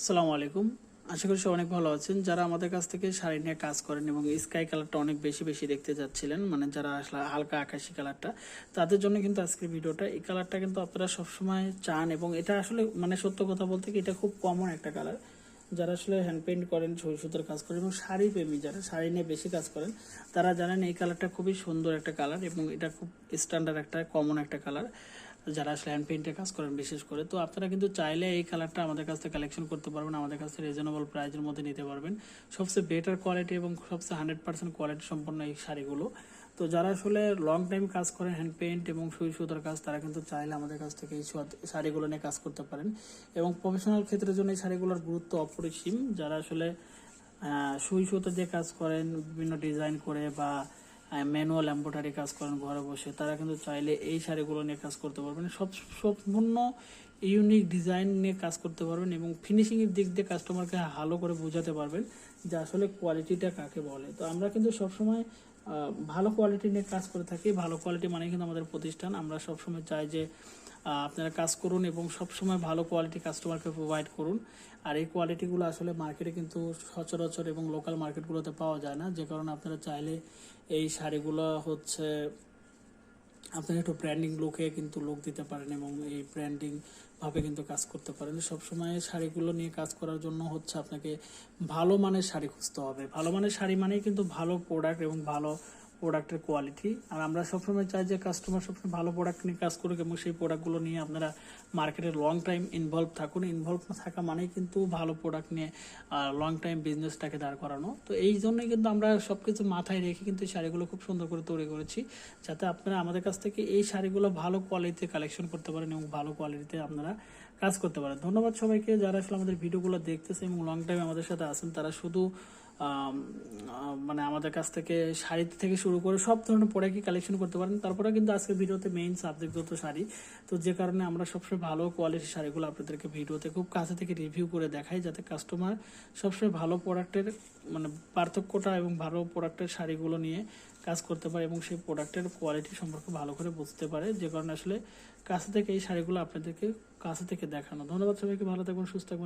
আসসালামু আলাইকুম। আশা করি সবাই অনেক ভালো আছেন। যারা আমাদের কাছ থেকে শাড়ি নিয়ে কাজ করেন এবং স্কাই কালারটা অনেক বেশি বেশি দেখতে যাচ্ছিলেন মানে যারা আসলে হালকা আকাশি কালারটা তাদের জন্য কিন্তু আজকের ভিডিওটা, এই কালারটা কিন্তু আপনারা সবসময় চান এবং এটা আসলে মানে সত্য কথা বলতে কি, এটা খুব কমন একটা কালার যারা আসলে হ্যান্ড পেন্ট করেন ছবি সুতোর কাজ করেন এবং শাড়ি প্রেমী, যারা শাড়ি নিয়ে বেশি কাজ করেন, তারা জানেন এই কালারটা খুবই সুন্দর একটা কালার এবং এটা খুব স্ট্যান্ডার্ড একটা কমন একটা কালার যারা আসলে হ্যান্ড পেন্টে কাজ করেন বিশেষ করে, তো আপনারা কিন্তু চাইলে এই কালারটা আমাদের কাছ থেকে কালেকশন করতে পারবেন, আমাদের কাছ থেকে রিজনেবল প্রাইসের মধ্যে নিতে পারবেন। সবচেয়ে বেটার কোয়ালিটি এবং সবচেয়ে হান্ড্রেড পার্সেন্ট কোয়ালিটি সম্পন্ন এই শাড়িগুলো। তো যারা আসলে লং টাইম কাজ করেন হ্যান্ড পেন্ট এবং সুই সুতার কাজ, তারা কিন্তু চাইলে আমাদের কাছ থেকে এই শাড়িগুলো নিয়ে কাজ করতে পারেন। এবং প্রফেশনাল ক্ষেত্রের জন্য এই শাড়িগুলোর গুরুত্ব অপরিসীম। যারা আসলে সুই সুতো দিয়ে কাজ করেন, বিভিন্ন ডিজাইন করে বা ম্যানুয়াল এম্ব্রয়ডারি কাজ করেন, ঘরে বসে। তারা কিন্তু চাইলে এই শাড়িগুলো নিয়ে কাজ করতে পারবেন। সব, সম্পূর্ণ ইউনিক ডিজাইন নিয়ে কাজ করতে পারবেন এবং ফিনিশিংয়ের দিক দিয়ে কাস্টমারকে ভালো করে বোঝাতে পারবেন যে আসলে কোয়ালিটিটা কাকে বলে। তো আমরা কিন্তু সবসময় ভালো কোয়ালিটি নিয়ে কাজ করে থাকি। ভালো কোয়ালিটি মানে কিন্তু আমাদের প্রতিষ্ঠান। আমরা সবসময় চাই যে আপনারা কাজ করুন এবং সবসময় ভালো কোয়ালিটি কাস্টমারকে প্রোভাইড করুন। আর এই কোয়ালিটিগুলো আসলে মার্কেটে কিন্তু সচরাচর এবং লোকাল মার্কেটগুলোতে পাওয়া যায় না। যে কারণে আপনারা চাইলে এই শাড়িগুলো হচ্ছে আপনারা একটু ব্র্যান্ডিং লোকে কিন্তু লোক দিতে পারেন এবং এই ব্র্যান্ডিং ভাবে কিন্তু কাজ করতে পারেন। সবসময় শাড়িগুলো নিয়ে কাজ করার জন্য হচ্ছে আপনাকে ভালো মানের শাড়ি খুঁজতে হবে। ভালো মানের শাড়ি মানেই কিন্তু ভালো প্রোডাক্ট এবং ভালো প্রোডাক্টের কোয়ালিটি আর আমরা সবসময় চাই যে কাস্টমার সবসময় ভালো প্রোডাক্ট নিয়ে কাজ করুক এবং সেই প্রোডাক্টগুলো নিয়ে আপনারা মার্কেটে লং টাইম ইনভলভ থাকুন। ইনভলভ থাকা মানেই কিন্তু ভালো প্রোডাক্ট নিয়ে লং টাইম বিজনেসটাকে দাঁড় করানো। তো এই জন্যই কিন্তু আমরা সব কিছু মাথায় রেখে কিন্তু এই শাড়িগুলো খুব সুন্দর করে তৈরি করেছি, যাতে আপনারা আমাদের কাছ থেকে এই শাড়িগুলো ভালো কোয়ালিটিতে কালেকশন করতে পারেন এবং ভালো কোয়ালিটিতে আপনারা কাজ করতে পারেন। ধন্যবাদ সবাইকে যারা আসলে আমাদের ভিডিওগুলো দেখতেছে এবং লং টাইম আমাদের সাথে আছেন, তারা শুধু মানে আমাদের কাছ থেকে শাড়ি থেকে শুরু করে সব ধরনের প্রোডাক্টই কালেকশন করতে পারেন। তারপরে কিন্তু আজকে ভিডিওতে মেইন সাবজেক্ট হতো শাড়ি, তো যে কারণে আমরা সবসময় ভালো কোয়ালিটির শাড়িগুলো আপনাদেরকে ভিডিওতে খুব কাছে থেকে রিভিউ করে দেখাই, যাতে কাস্টমার সবসময় ভালো প্রোডাক্টের মানে পার্থক্যটা এবং ভালো প্রোডাক্টের শাড়িগুলো নিয়ে কাজ করতে পারে এবং সেই প্রোডাক্টের কোয়ালিটি সম্পর্কে ভালো করে বুঝতে পারে। যে কারণে আসলে কাছে থেকে এই শাড়িগুলো আপনাদেরকে কাছে থেকে দেখানো। ধন্যবাদ সবাইকে, ভালো থাকবেন, সুস্থ থাকবেন।